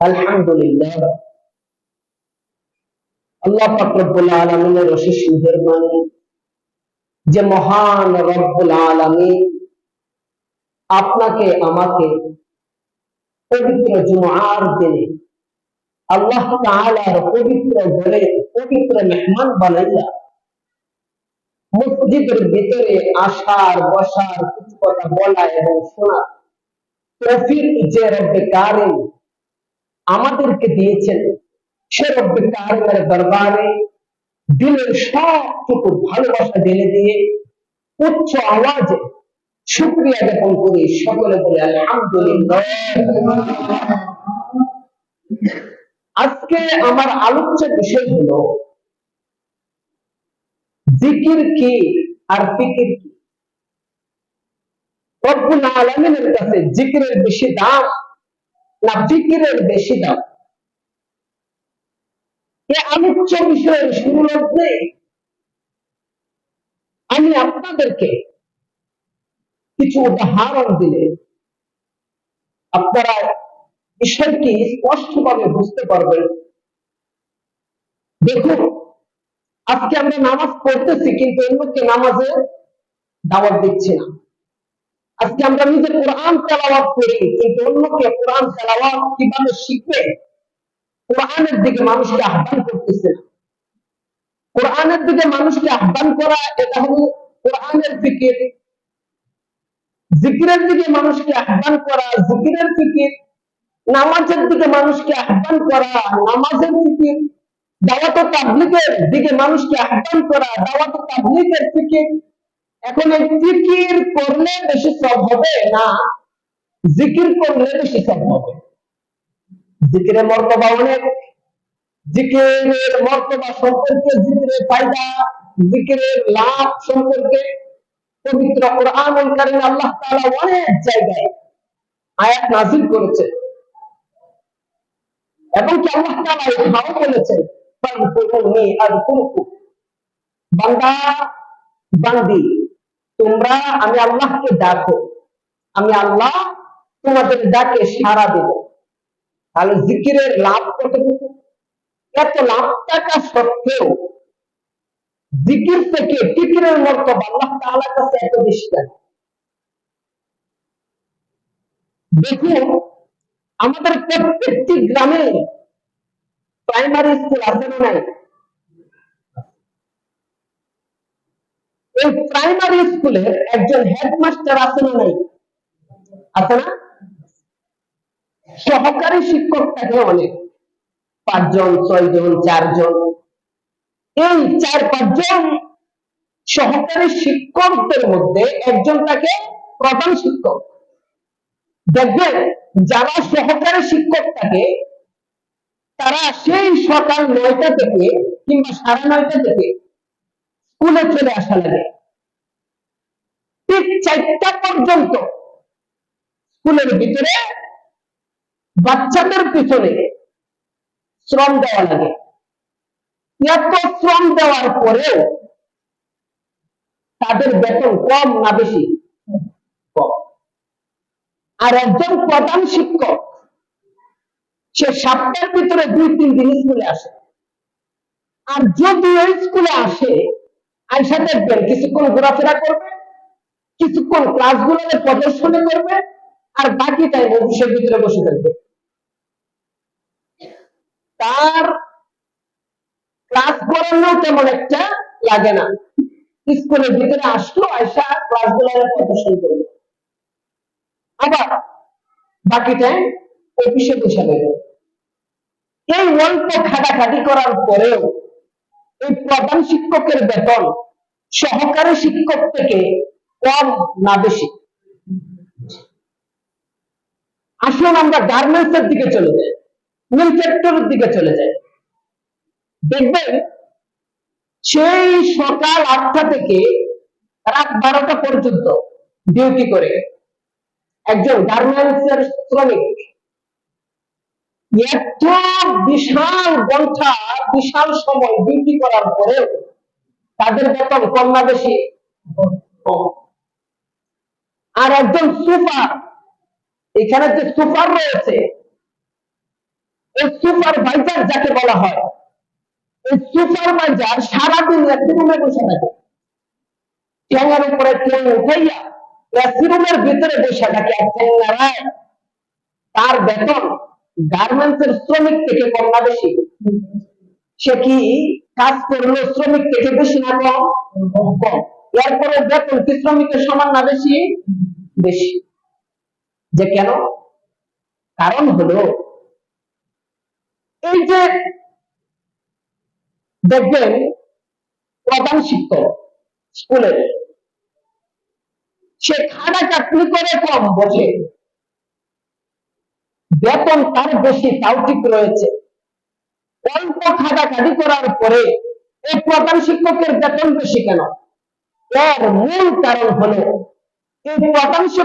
আলহামদুলিল্লাহ। আল্লাহ পাক রব্বুল আলামিনের অশেষ মেহেরবানি, যে মহান রব্বুল আলামিন আপনাকে, আমাকে পবিত্র জুমার দিনে আল্লাহ তাআলার পবিত্র ঘরে পবিত্র মেহমান বানাইয়া মসজিদের ভিতরে আসার, বসার, কিছু কথা বলা এবং শোনা তৌফিক যে রব্বে কারিম আমাদেরকে দিয়েছেন। সে রব্বে কারিমের দরবারে দিলের সবটুকু ভালোবাসা ঢেলে দিয়ে উচ্চ আওয়াজে শুক্রিয়া জ্ঞাপন করি সকলে বলে, আলহামদুলিল্লাহ। আজকে আমার আলোচ্য বিষয় হলো, জিকির কি আর ফিকির কি? কাছে জিকিরের বেশি দাম না ফিকিরের বেশি দাম। এই আলোচ্য বিষয়ের শুরু লগ্নে আমি আপনাদেরকে কিছু উদাহরণ দিলে আপনারা বিষয়টি স্পষ্টভাবে বুঝতে পারবেন। দেখুন, আজকে আমরা নামাজ পড়তেছি কিন্তু অন্যকে নামাজে দাওয়াত দিচ্ছি না। আজকে আমরা নিজে কোরআন তেলাওয়াত করি। কিন্তু অন্যকে কোরআন তেলাওয়াত কীভাবে শিখবে? কোরআনের দিকে মানুষকে আহ্বান করতেছে না। কোরআনের দিকে মানুষকে আহ্বান করা, এটা হলো কোরআনের ফিকির। জিকিরের দিকে মানুষকে আহ্বান করা, জিকিরের ফিকির। নামাজের দিকে মানুষকে আহ্বান করা, নামাজের ফিকির। দাওয়াত তাবলিগের দিকে মানুষকে আহ্বান করা, দাওয়াত তাবলিগের ফিকির। এখন এই ফিকির করলে বেশি সব হবে না জিকির করলে বেশি সব হবে? জিকিরের মর্তবা অনেক। জিকিরের মর্তবা সম্পর্কে জিকিরের ফায়দা, জিকিরের লাভ সম্পর্কে পবিত্র কোরআনুল কারীমে আল্লাহ তাআলা অনেক জায়গায় আয়াত নাযিল করেছেন। এবং কি আল্লাহ তাআলা এটাও বলেছেন? আযকুরকুম বান্দা, বান্দি তোমরা, আমি আল্লাহকে ডাকো। আমি আল্লাহ তোমাদের ডাকে সাড়া দেব। তাহলে জিকিরের লাভ কতটুকু? এত লাভ টাকা সত্ত্বেও জিকির থেকে ফিকিরের মর্তবা আল্লাহ তাআলার কাছে এত বেশি কেন? দেখুন, আমাদের প্রত্যেকটি গ্রামে প্রাইমারি স্কুল আছে না নাই? এই প্রাইমারি স্কুলের একজন হেডমাস্টার আছে না নাই? আছে না? সহকারী শিক্ষক থাকে অনেক। পাঁচজন, ছয়জন, চারজন। এই চার, পাঁচজন সহকারী শিক্ষকদের মধ্যে একজন থাকে প্রধান শিক্ষক। দেখবেন, যারা সহকারী শিক্ষক থাকে, তারা সেই সকাল নয়টা থেকে কিংবা সাড়ে নয়টা থেকে স্কুলে চলে আসা লাগে। ঠিক চারটা পর্যন্ত স্কুলের ভিতরে বাচ্চাদের পিছনে শ্রম দেওয়া লাগে। এত শ্রম দেওয়ার পরেও তাদের বেতন কম না বেশি? আর একজন প্রধান শিক্ষক, সে সপ্তাহের ভিতরে দুই তিন দিন স্কুলে আসে। আর যদি ওই স্কুলে আসে আইসা দেখবেন কিছুক্ষণ ঘোরাফেরা করবে, কিছুক্ষণ ক্লাসগুলোতে প্রদর্শনী করবে, আর বাকি টাইম অফিসের ভিতরে বসে থাকবে। তার ক্লাস করানো তেমন একটা লাগে না। স্কুলের ভিতরে আসলো, আইসা ক্লাসগুলো প্রদর্শন করবে। আবার বাকি টাইম অফিসে বসে রইল এই অল্প খাটাখাটি করার পরেও এই প্রধান শিক্ষকের বেতন সহকারী শিক্ষক থেকে কম না বেশি? আসুন আমরা গার্মেন্টস এর দিকে চলে যাই মিল সেক্টরের দিকে চলে যাই। দেখবেন সেই সকাল আটটা থেকে রাত বারোটা পর্যন্ত ডিউটি করে একজন গার্মেন্টস এর শ্রমিক এত বিশাল গ্রন্থা, বিশাল সময় ডিউটি করার পরেও তাদের বেতন না বেশি আর একজন সুপার, এখানে যে সুপার রয়েছে, এই সুপারভাইজার যাকে বলা হয়, এই সুপারভাইজার সারাদিন রুমে বসে থাকে। ঠ্যাঙের উপরে ঠ্যাং উঠাইয়া রুমের ভিতরে বসে থাকে। ঠ্যাং তার বেতন গার্মেন্টস এর শ্রমিক থেকে কম না বেশি। সে কি কাজ করল শ্রমিক থেকে বেশি না কম? কম। এরপরে বেতন কি শ্রমিকের সমান না বেশি? বেশি। যে কেন? কারণ হলো, এই যে দেখবেন প্রধান শিক্ষক স্কুলের, সে খাটা চাকরি করে কম বসে। বেতন তার বেশি, তাও ঠিক রয়েছে। অল্প খাটাখাটি করার পরে এই প্রধান শিক্ষকের বেতন বেশি কেন? এর মূল কারণ হলো অফিসে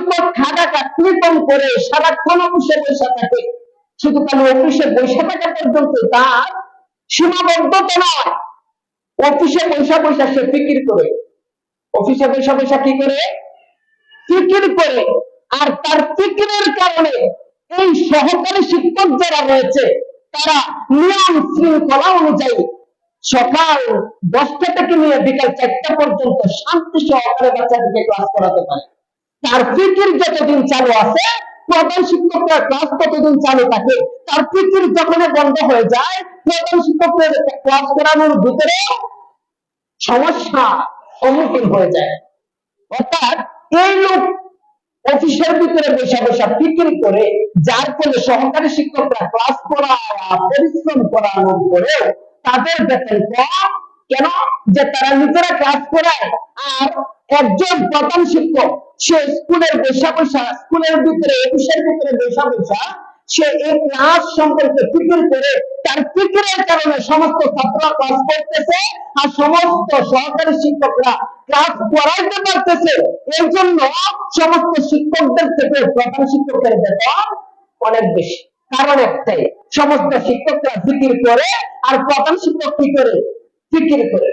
করে। অফিসে কি করে? করে। আর তার ফিকিরের কারণে এই সহকারী শিক্ষক যারা রয়েছে, তারা নিয়ম শৃঙ্খলা অনুযায়ী সকাল দশটা থেকে নিয়ে বিকাল চারটা পর্যন্ত শান্তি সহকারে বাচ্চাদেরকে ক্লাস করাতে পারে। তার ফিকির যতদিন চালু আছে, প্রধান শিক্ষকরা ক্লাস ততদিন চালু থাকে। তার ফিকির যখন বন্ধ হয়ে যায়, প্রধান শিক্ষকদের ক্লাস করানোর ভিতরে সমস্যা সম্মুখীন হয়ে যায়। অর্থাৎ এই লোক অফিসের ভিতরে বসে বসে ফিকির করে, যার ফলে সহকারী শিক্ষকরা ক্লাস করা পরিশ্রম করানোর করে তাদের বেতন কম কেন? যে তারা নিজেরা ক্লাস করায়, আর একজন প্রধান শিক্ষক সে স্কুলের বসে বসা, স্কুলের ভিতরে, অফিসের ভিতরে বসে বসা সে এই ক্লাস সম্পর্কে ফিকির করে, তার ফিকিরের কারণে সমস্ত ছাত্ররা ক্লাস করতেছে আর সমস্ত সহকারী শিক্ষকরা ক্লাস করাইতে পারতেছে। এই জন্য সমস্ত শিক্ষকদের থেকে প্রধান শিক্ষকের বেতন অনেক বেশি। কারণ একটাই, সমস্ত শিক্ষকরা ফিকির করে আর প্রধান শিক্ষক কি করে? ফিকির করে।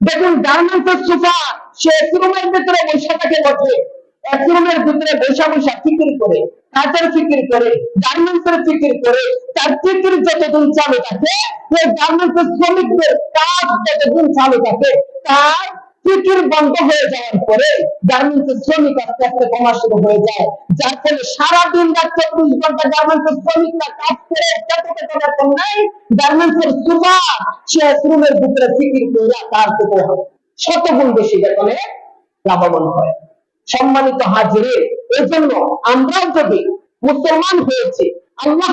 দেখুন গার্মেন্টসের সুফা, সে রুমের ভিতরে বসে থাকে বসে এক রুমের ভিতরে বসা বসা ফিকির করে কাজের ফিকির করে গার্মেন্টসের ফিকির করে, তার ফিকির যতদিন চালু থাকে ওই গার্মেন্টসের শ্রমিকদের কাজ যতদিন চালু থাকে, তার ফিকির বন্ধ হয়ে যাওয়ার পরে গার্মেন্টসের শ্রমিক আস্তে আস্তে কমা শুরু হয়ে যায়। যার ফলে সারাদিন রাত চব্বিশ ঘণ্টা গার্মেন্টসের শ্রমিকরা কাজ করে, যাতে তাতে বেতন নাই গার্মেন্টসের সুপার সে রুমের ভিতরে ফিকির করে তার থেকে শতগুণ বেশি বেতনে লাভবান হয়। সম্মানিত হাজিরে জন্য আমরা যদি মুসলমান হয়েছে, আল্লাহ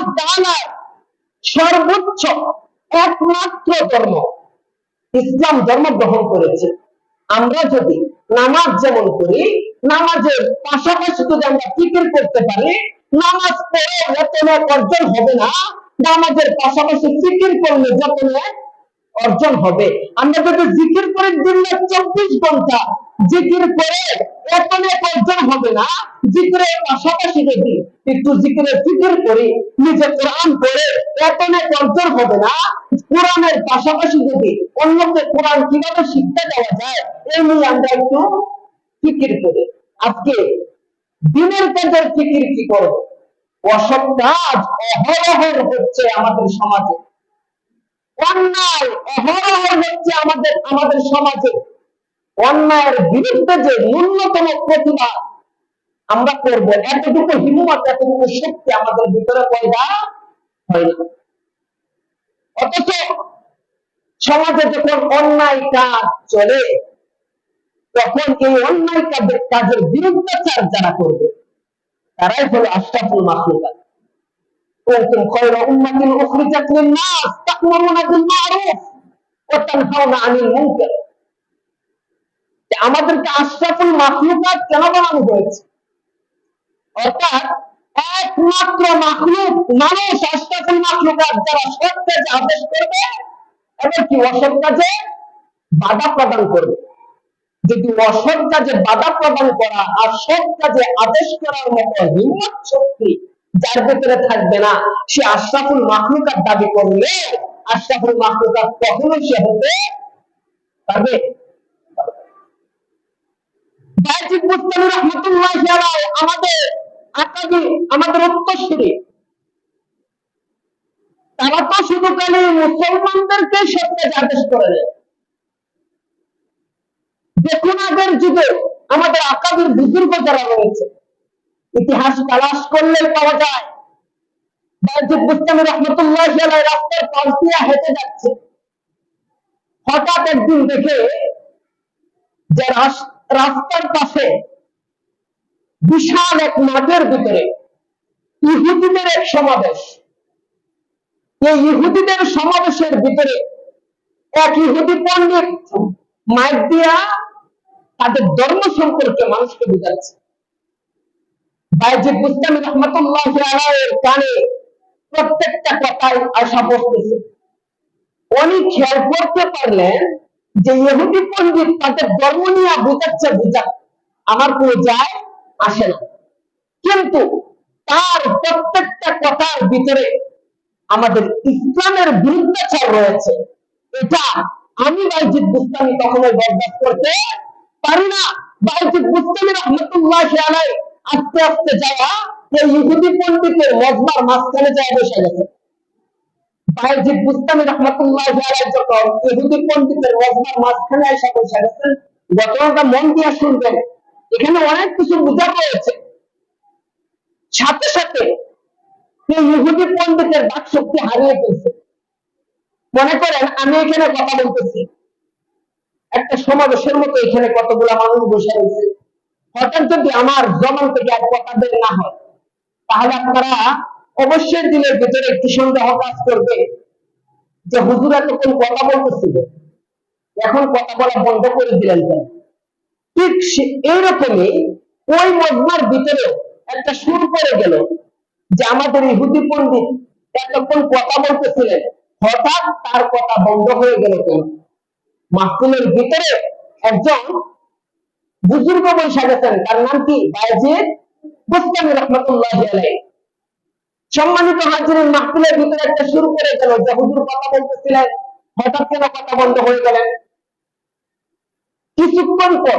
সর্বোচ্চ একমাত্র ধর্ম, ইসলাম ধর্ম গ্রহণ করেছে আমরা যদি নামাজ যেমন করি, নামাজের পাশাপাশি যদি আমরা ফিকির করতে পারি, নামাজ পড়ে বেতনে অর্জন হবে না, নামাজের পাশাপাশি ফিকির করলে বেতনে অর্জন হবে। আমরা যদি জিকির করে দিন চব্বিশ ঘণ্টা, জিকির করে এতনে অর্জন হবে না? জিকিরের পাশাপাশি যদি একটু জিকিরের ফিকির করি, নিজে কোরআন এতনে অর্জন হবে না? কোরআনের পাশাপাশি যদি অন্যকে কোরআন কীভাবে দেওয়া যায় নিয়ে আমরা একটু ফিকির করি। আজকে দিনের কাজের ফিকির কি করব? অসৎ কাজ অহরহ হচ্ছে আমাদের সমাজে। অন্যায় অহরহ হচ্ছে আমাদের আমাদের সমাজে। অন্যায়ের বিরুদ্ধে যে ন্যূনতম প্রতিবাদ আমরা করবো এতটুকু হিম্মত এতটুকু শক্তি আমাদের ভিতরে পয়দা হয় না অথচ সমাজে যখন অন্যায় কাজ চলে তখন এই অন্যায় কাজের কাজের বিরুদ্ধাচার যারা করবে তারাই হলো আশরাফুল মাখলুকাত كنتم خير أمة أخرجت للناس تأمرون بالمعروف وتنهون عن المنكر আমাদেরকে আশরাফুল মাখলুকাত কেন বানানো হয়েছে? অর্থাৎ একমাত্র মাখলুক মানুষ আশরাফুল মাখলুকাত যারা সৎ কাজে আদেশ করবে এবং কি অসৎ কাজে বাধা প্রদান করবে। যদি অসৎ কাজে বাধা প্রদান করা আর সৎ কাজে আদেশ করার মতো হিম্মত শক্তি যার ভেতরে থাকবে না, সে আশরাফুল মাখলুকাত দাবি করলে আশরাফুল মাখলুকাত কখনোই সে হতে পারবে। মুস্তানি আমাদের আকাদের বুজুর্গ যারা রয়েছে, ইতিহাস তালাশ করলে পাওয়া যায়। বাইজিদ বুস্তামি রহমতুল্লাহ রাস্তার পাশ দিয়ে হেঁটে যাচ্ছে। হঠাৎ একদিন দেখে যে রাস- রাস্তার পাশে বিশাল এক মাঠের ভিতরে ইহুদিদের এক সমাবেশ। এই ইহুদিদের সমাবেশের ভিতরে এক ইহুদি পণ্ডিত মাইক দিয়া তাদের ধর্ম সম্পর্কে মানুষকে বুঝাচ্ছে। বাইজিদ বুস্তামি রহমতুল্লাহ আলাইয়ের কানে প্রত্যেকটা কথাই আসা বসতেছে। উনি খেয়াল করতে পারলেন যে ইহুদি পন্ডিত তাদের ধর্ম নিয়ে বুঝাচ্ছে বুঝাক আমার কোনো যায় আসে না। কিন্তু তার প্রত্যেকটা কথার ভিতরে আমাদের ইসলামের বিরুদ্ধাচার রয়েছে। এটা আমি বাইজিদ বুস্তানি কখনোই বরদাস্ত করতে পারি না। বাইজিদ বুস্তানি রহমতুল্লাহ আলাই আস্তে আস্তে যাওয়া ইহুদি পণ্ডিতের মজমার মাঝখানে যায় বসে গেছে। যখন ইহুদি মজমার মাঝখানে এসে ঘটনাটা মন দিয়ে শুনবেন, এখানে অনেক কিছু বোঝা রয়েছে সাথে সাথে ইহুদি বাক শক্তি হারিয়ে ফেলছে। মনে করেন, আমি এখানে কথা বলতেছি। একটা সমাবেশের মতো এখানে কতগুলা মানুষ বসে রয়েছে। হঠাৎ যদি আমার জমান থেকে এক কথা বের না হয়, তাহলে আপনারা অবশ্যই দিনের ভিতরে একটু সন্দেহ কাজ করবে। যে হুজুর এতক্ষণ কথা বলতেছিল, এখন কথা বলা বন্ধ করে দিলেন কেন? ঠিক এইরকমই ওই মজমার ভিতরে একটা সুর পড়ে গেল যে আমাদের ইহুদি পন্ডিত এতক্ষণ কথা বলতেছিলেন, হঠাৎ তার কথা বন্ধ হয়ে গেল কেন? মাহফিলের ভিতরে একজন বুজুর্গ বৈশা গেছেন, তার নাম কি? বায়জিদ বুস্তামি রহমতুল্লাহ আলাই সম্মানিত হাজিরের মাহফিলের ভিতরে একটা শুরু করে গেল যে হুজুর কথা বলতেছিলেন, হঠাৎ কেন কথা বন্ধ হয়ে গেলেন কিছুক্ষণ পর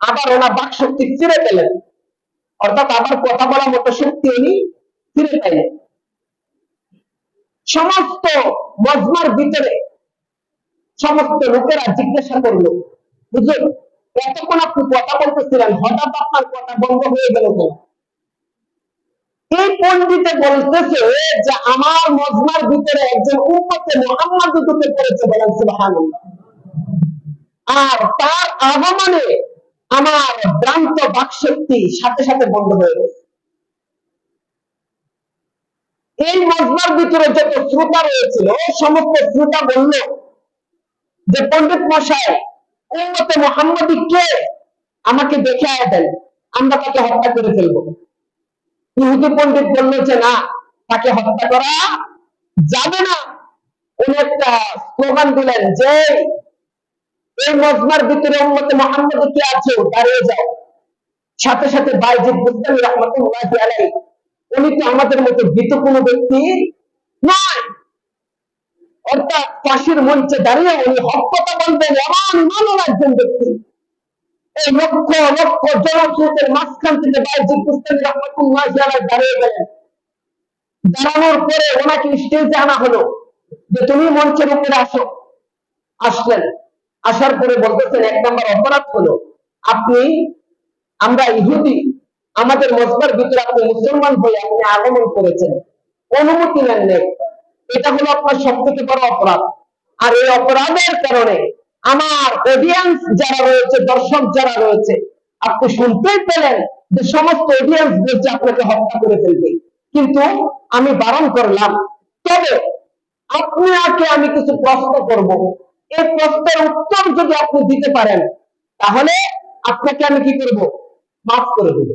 আবার ওনার বাক শক্তি ফিরে পেলেন। অর্থাৎ আবার কথা বলার মতো শক্তি উনি ফিরে পেলেন সমস্ত মজমার ভিতরে সমস্ত লোকেরা জিজ্ঞাসা করল বুঝলেন এতক্ষণ আপনি কথা বলতেছিলেন, হঠাৎ আপনার কথা বন্ধ হয়ে গেল কেন? এই পণ্ডিতে বলতেছে যে আমার মজমার ভিতরে একজন উম্মতে মোহাম্মদ ঢুকে পড়েছে বলেন সুবহানাল্লাহ। আর তার আগমনে আমার ভ্রান্ত বাকশক্তি সাথে সাথে বন্ধ হয়ে গেছে। এই মজমার ভিতরে যত শ্রোতা রয়েছিল, সমস্ত শ্রোতা বলল যে পণ্ডিত মশাই, উম্মতে মোহাম্মদী কে? আমাকে দেখে আয় দেন, আমরা তাকে হত্যা করে ফেলব। ইহুদি পণ্ডিত বলল যে, না, তাকে হত্যা করা যাবে না। উনি একটা স্লোগান দিলেন যে, এই মজমার ভিতরে উম্মতে মোহাম্মদ কে আছে? দাঁড়িয়ে যাও। সাথে সাথে বাইজিদ বুস্তামি রহমতুল্লাহ আলাই উনি তো আমাদের মতো ভীত কোনো ব্যক্তি নয়। অর্থাৎ ফাঁসির মঞ্চে দাঁড়িয়ে উনি হক বলবেন এমন ইমানের একজন ব্যক্তি। এই লক্ষ লক্ষ জনস্রোতের মাঝখান থেকে দাঁড়িয়ে গেলেন, দাঁড়ানোর পরে ওনাকে স্টেজে আনা হলো যে তুমি মঞ্চের উপরে আসো। আসলেন। আসার পরে বলতেছেন, এক নম্বর অপরাধ হলো, আপনি, আমরা ইহুদি, আমাদের মজবার ভিতরে আপনি মুসলমান হয়ে আপনি আগমন করেছেন। অনুমতি নেন এটা হলো আপনার সব থেকে বড় অপরাধ। আর এই অপরাধের কারণে আমার অডিয়েন্স যারা রয়েছে, দর্শক যারা রয়েছে, আপনি শুনতেই পেলেন যে সমস্ত অডিয়েন্স বলছে আপনাকে হত্যা করে ফেলবে। কিন্তু আমি বারণ করলাম, তবে আপনাকে আমি কিছু প্রশ্ন করব। এই প্রশ্নের উত্তর যদি আপনি দিতে পারেন, তাহলে আপনাকে আমি কি করব? মাফ করে দেব।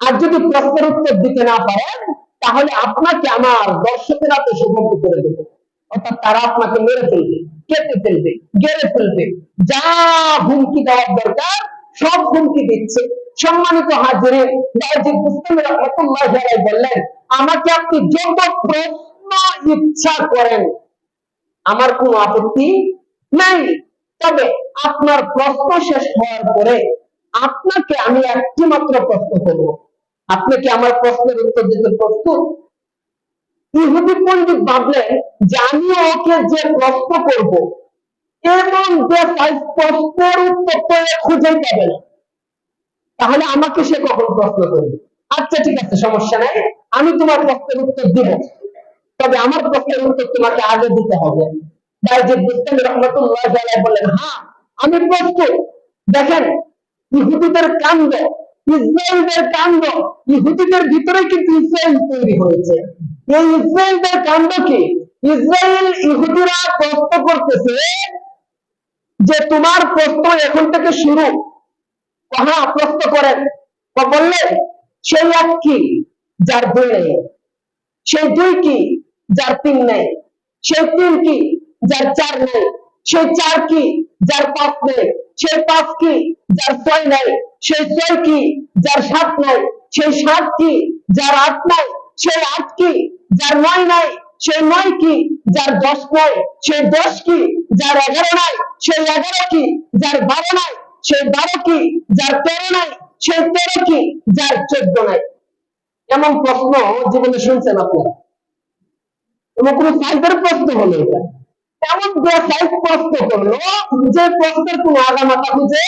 আর যদি প্রশ্নের উত্তর দিতে না পারেন, তাহলে আপনাকে আমার দর্শকেরা তো সুগন্ধ করে দেব। অর্থাৎ তারা আপনাকে মেরে ফেলবে। কেটে ফেলবে, গেড়ে ফেলবে। যা হুমকি দেওয়ার দরকার, সব হুমকি দিচ্ছে। সম্মানিত হাজিরে বললেন, আমাকে আপনি যত প্রশ্ন ইচ্ছা করেন। আমার কোনো আপত্তি নাই। তবে আপনার প্রশ্ন শেষ হওয়ার পরে আপনাকে আমি একটি মাত্র প্রশ্ন করব। আপনি কি আমার প্রশ্নের উত্তর দিতে প্রস্তুত? ইহুদি ভাবলেন যে আমি ওকে যে প্রশ্ন করব। এমন প্রশ্নের উত্তর খুঁজেই পাবে। তাহলে আমাকে সে কখন প্রশ্ন করবে? আচ্ছা ঠিক আছে, সমস্যা নাই। আমি তোমার প্রশ্নের উত্তর দিব। তবে আমার প্রশ্নের উত্তর তোমাকে আগে দিতে হবে। বাইজিদ বুস্তামি রহমতুল্লাহ বললেন হ্যাঁ আমি প্রস্তুত। দেখেন, ইহুদিদের কাণ্ড, ইসরায়েলদের কাণ্ড, ইহুদিদের ভিতরে কিন্তু ইসরায়েল তৈরি হয়েছে। এই ইসরায়েলদের কাণ্ড ইসরায়েল ইহুদিরা প্রশ্ন করতেছে যে তোমার প্রশ্ন এখন থেকে শুরু। হ্যাঁ প্রশ্ন করেন বললেন সেই এক কি? যার দুই নেই। সেই দুই কি? যার তিন নেই। সেই তিন কি? যার চার নেই। সেই চার কি? যার পাঁচ নেই। সেই পাঁচ কি? যার ছয় নেই। সেই ছয় কি? যার সাত নেই। সেই সাত কি? যার আট নাই। সেই আট কি? যার নয় নাই সেই নয় কি? যার দশ নাই সেই দশ কি? যার এগারো নাই সেই এগারো কি? যার বারো নাই সেই বারো কি? যার তেরো নাই সেই তেরো কি? যার চোদ্দ নাই। এমন প্রশ্ন জীবনে শুনছেন আপনারা? কোন সাইজের প্রশ্ন হলো এটা। এমন সাইজ প্রশ্ন করল যে প্রশ্নের কোন আগামাতা খুঁজে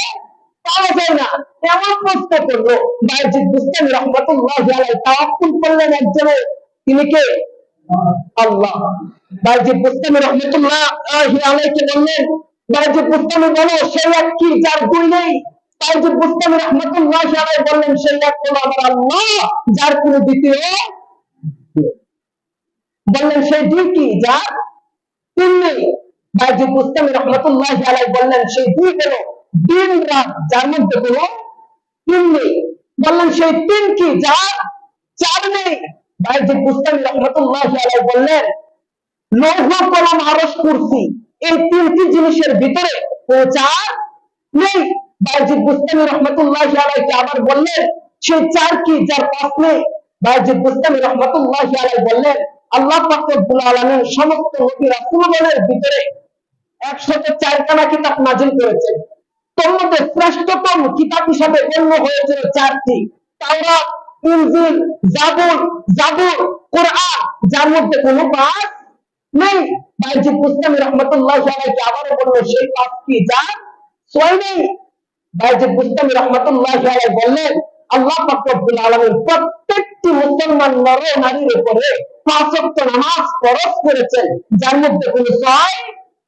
পাওয়া যায় না। এমন প্রশ্ন করল বাইজিদ বুস্তানি রহমতুল্লাহ আলাই তাওয়াক্কুল করলেন একজনের তিনি কে? আল্লাহ। বাইজিদ বুস্তানি রহমতুল্লাহ আলাইকে বুস্তানি কি যার দুই নেই? বাইজিদ বুস্তানি রহমতুল্লাহ আলাই বললেন, সেই এক হলো আমার আল্লাহ, যার কোনো দ্বিতীয়। বললেন, সেই দুই কি যার তিন নেই? বাইজিদ বুস্তামি রহমতুল্লাহ আলাই বললেন, সেই দুই হলো দিন রাত যার মধ্যে কোনো তিন নেই। বললেন, সেই তিন কি যার? চার নেই? বাইজিদ বুস্তামি রহমতুল্লাহ বললেন, লৌহ কলম আরস কুরসি, এই তিনটি জিনিসের ভিতরে পৌঁছার নেই? বাইজিদ বুস্তামি রহমতুল্লাহ আবার বললেন, সেই চার কি যার পাঁচ নেই? রহমতুল্লাহ বললেন, আল্লাহ আলামিন সমস্ত ভিতরে নাজিল করেছেন। শ্রেষ্ঠতম কিতাব হিসাবে গণ্য হয়েছিল চারটি। তাওরাত, ইনজিল জাবুর জাবুর, কোরআন, যার মধ্যে নেই। রহমতুল্লাহ আবারও বলল, সেই নেই? রহমতুল্লাহ বললেন, আল্লাহ আলামিন প্রত্যেকটি মুসলমান নর নারীর উপরে পাঁচ নামাজ ফরজ করেছেন, যার মধ্যে কোনো ছয়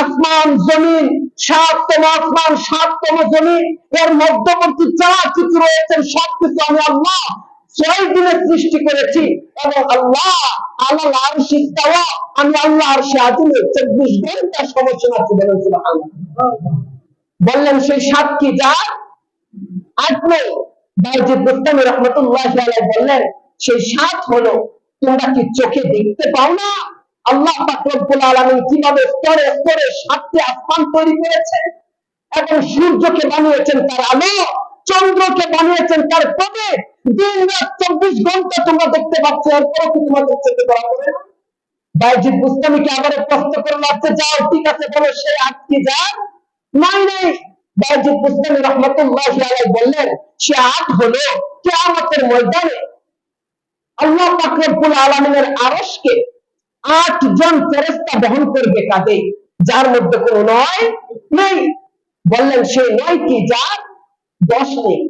আসমান জমিন, সাততম আসমান, সাততম জমিন। এর মধ্যবর্তী যা কিছু রয়েছে সব কিছু আমি আল্লাহ ছয় দিনে সৃষ্টি করেছি। এবং আল্লাহ ইস্তাওয়া, আমি আল্লাহ আজিমে চব্বিশ ঘণ্টা বললেন সেই সাত যা বুস্তামি রহমতুল্লাহ বললেন, সেই সাত হলো, তোমরা কি চোখে দেখতে পাও না? আল্লাহ রব্বুল কীভাবে স্তরে স্তরে সাতটি আসমান তৈরি করেছেন এবং সূর্যকে বানিয়েছেন তার আলো, চন্দ্রকে বানিয়েছেন তার পদে। দিন রাত চব্বিশ ঘণ্টা তোমরা দেখতে পাচ্ছ, এরপরও কি তোমাদের চোখে ধরা পড়ে না? করল আচ্ছা ঠিক আছে যা নাই বললেন, সে আল্লাহ আলামিনের আরশকে আট জন ফেরেশতা বহন করবে কাঁধে, যার মধ্যে কোনো নয় নেই। বললেন সেই নয় কি যার? দশ নেই।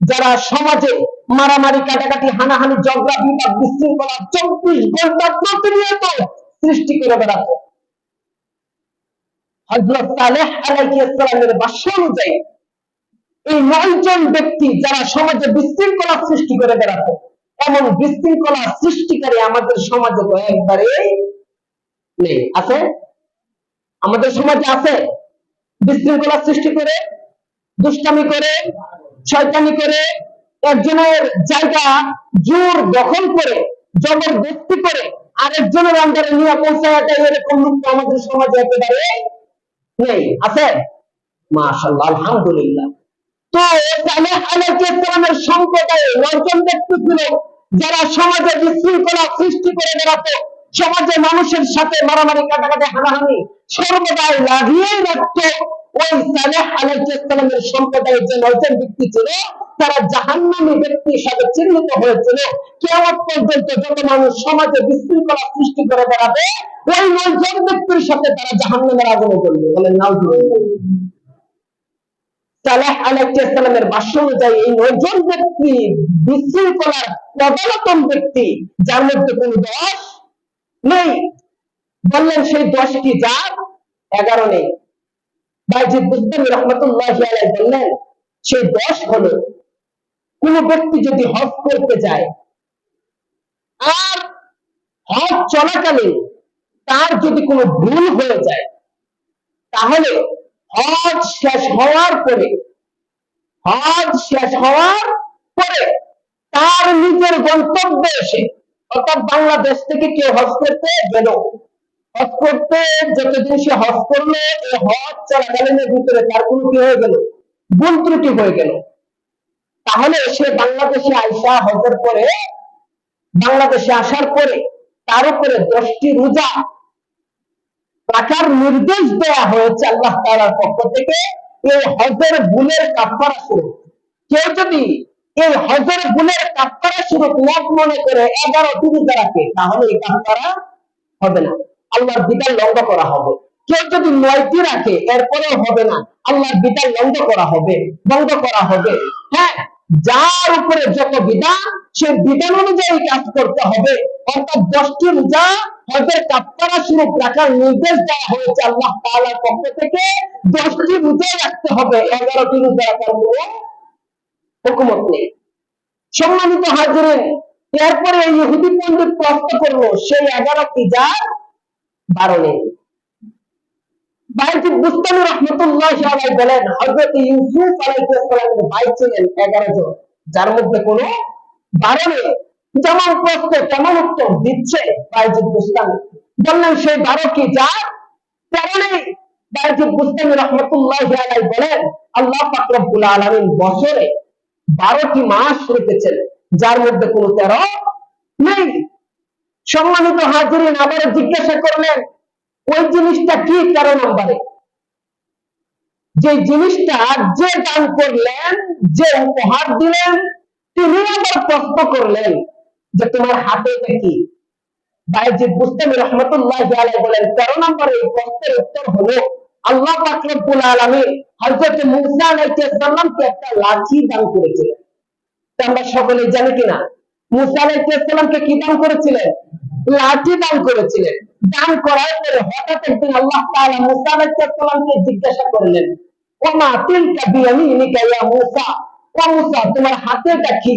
যারা সমাজে মারামারি, কাটাকাটি, হানাহানি, ঝগড়া, বিবাদ, বিশৃঙ্খলা, চব্বিশ ঘণ্টা প্রতিনিয়ত সৃষ্টি করে বেড়াত হজরত বাস্য অনুযায়ী এই নয়জন ব্যক্তি যারা সমাজে বিশৃঙ্খলা সৃষ্টি করে এমন বিশৃঙ্খলা সৃষ্টিকারী আমাদের সমাজে তো একবারে নেই। আছে? আমাদের সমাজে আছে? বিশৃঙ্খলা সৃষ্টি করে, দুষ্টামি করে, শয়তানি করে, একজনের জায়গা জোর দখল করে, জবরদস্তি করে আরেকজনের আন্ডারে নিয়ে দেয় এরকম লোক আমাদের সমাজে একেবারে নেই। আছে? মাশাল্লাহ আলহামদুলিল্লাহ। তো সালেহ আলাইহিস সালামের সম্প্রদায়ে, নয়জন ব্যক্তি ছিল যারা সমাজে বিশৃঙ্খলা সৃষ্টি করে বেড়াতো। সমাজে মানুষের সাথে মারামারি, কাটাকাটি, হানাহানি সর্বদাই লাগিয়েই রাখতো। ওই সালেহ আলাইহিস সালামের সম্প্রদায়ের যে নয়জন ব্যক্তি ছিল তারা জাহান্নামী ব্যক্তি হিসাবে চিহ্নিত হয়েছিল। কেমন পর্যন্ত যত মানুষ সমাজে বিশৃঙ্খলা সৃষ্টি করে বেড়াবে, ওই নয়জন ব্যক্তির সাথে তারা জাহান্নামের আগুনে জ্বলবে বলেন দোষ নেই। বললেন, সেই দশ কি এগারো নেই। রহমতুল্লাহ বললেন, সেই দশ হলো কোন ব্যক্তি যদি হজ করতে যায়, আর হজ চলাকালীন তার যদি কোনো ভুল হয়ে যায়, তাহলে হজ শেষ হওয়ার পরে, হজ শেষ হওয়ার পরে তার নিজের গন্তব্যে এসে, অর্থাৎ বাংলাদেশ থেকে কেউ হজ করতে গেল? হজ করতে যতদিন সে হজ করল এই হজ চলাকালীনের ভিতরে তার কোনো কি হয়ে গেল? ভুল ত্রুটি হয়ে গেল। তাহলে সে বাংলাদেশে আইসা হজের পরে, বাংলাদেশে আসার পরে তার উপরে দশটি রোজা রাখার নির্দেশ দেওয়া হয়েছে আল্লাহ তাআলার পক্ষ থেকে। এই হজের ভুলের কাফারা স্বরূপ। কেউ যদি এই হজের ভুলের কাফারা স্বরূপ লাভ মনে করে এগারো রোজা রাখে, তাহলে এই কাফারা হবে না। আল্লাহর বিধান লঙ্ঘ করা হবে। কেউ যদি নয়টি রাখে, এরপরেও হবে না। আল্লাহর বিধান লঙ্ঘ করা হবে বন্ধ করা হবে। হ্যাঁ যার উপরে যত বিধান, সে বিধান অনুযায়ী কাজ করতে হবে। অর্থাৎ দশটি রোজা হজের কাপ্তারা স্বরূপ রাখার নির্দেশ দেওয়া হয়েছে আল্লাহ তাআলার পক্ষ থেকে। দশটি রোজা রাখতে হবে। এগারোটি রোজা রাখার কোনো হুকুমত নেই। সম্মানিত হাজিরেন, এরপরে ইহুদি পণ্ডিত প্রশ্ন করল, সেই এগারোটি যার বারো নেই। বাইজিদ বুস্তানি রহমতুল্লাহ আলাই বলেন, হযরত ইউসুফ আলাইহিস সালামের ভাই ছিলেন 11 জন। যার মধ্যে কোনো বারো কি আলামিন বছরে বারোটি মাস রেখেছেন, যার মধ্যে কোনো তেরো নেই। সম্মানিত হাজিরিন আবার জিজ্ঞাসা করলেন ওই জিনিসটা কি তেরো নম্বরে? যে জিনিসটা যে দান করলেন, যে উপহার দিলেন, তিনি আবার প্রশ্ন করলেন যে তোমার হাতে কি? আল্লাহ একটা লাঠি দান করেছিলেন। আমরা সকলে জানি কিনা? মুসা কি দান করেছিলেন? লাঠি দান করেছিলেন। দান করার পরে হঠাৎ একদিন আল্লাহ তাআলা মুসা আলাইহিস জিজ্ঞাসা করলেন, ওমা তিলকা মুসা? ও মুসা, তোমার হাতেটা কি?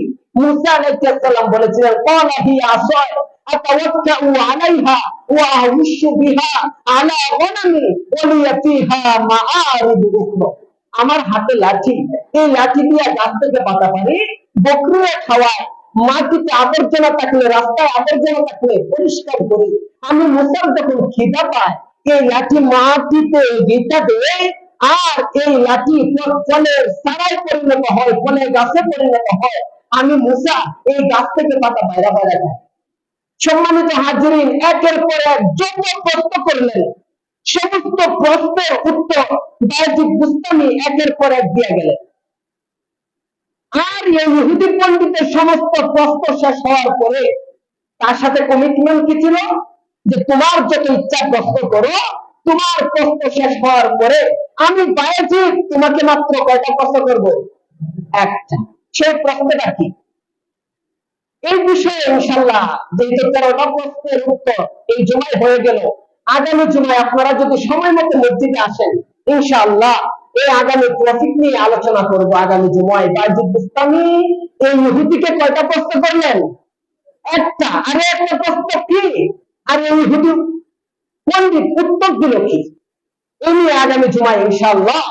আমার হাতে লাঠি, এই লাঠি দিয়ে গাছ থেকে পাতা পারি বকরিয়া খাওয়ায় মাটিতে আবর্জনা থাকলে, রাস্তায় আবর্জনা থাকলে পরিষ্কার করি। আমি মুসার যখন খিদা পায়, এই লাঠি মাটিতে গিটা দেয়, আর এই লাঠি ফলের সারাই পরিণত হয় ফলের গাছে পরিণত হয়। আমি মুসা, এই গাছ থেকে পাতা বাইরা বাইরা খাই। সম্মানিত হাজিরিন, একের পর এক যত প্রশ্ন করলেন, সমস্ত প্রশ্নের উত্তর বাইজিদ বুস্তামি একের পর এক দিয়ে গেলেন আর ইহুদি পণ্ডিতের সমস্ত প্রশ্ন শেষ হওয়ার পরে তার সাথে কমিটমেন্ট কি ছিল? যে তোমার যত ইচ্ছা প্রশ্ন করো, তোমার প্রশ্ন শেষ হওয়ার পরে আমি বায়াজিদ তোমাকে মাত্র কয়টা প্রশ্ন করব? একটা। সেই প্রশ্নটা কি? এই বিষয়ে ইনশাল্লাহ যেহেতু তেরোটা প্রশ্নের উত্তর এই জুমায় হয়ে গেল। আগামী জুমায় আপনারা যদি সময় মতো মসজিদে আসেন ইনশাআল্লাহ এই আগামী টপিক নিয়ে আলোচনা করব আগামী জুমায়। বাইজিদ বুস্তামি এই ইহুদিকে কয়টা প্রশ্ন করলেন? একটা। আরে একটা প্রশ্ন কি? আর এই ইহুদি পণ্ডিত উত্তর দিল কি? এই নিয়ে আগামী জুমায় ইনশাআল্লাহ।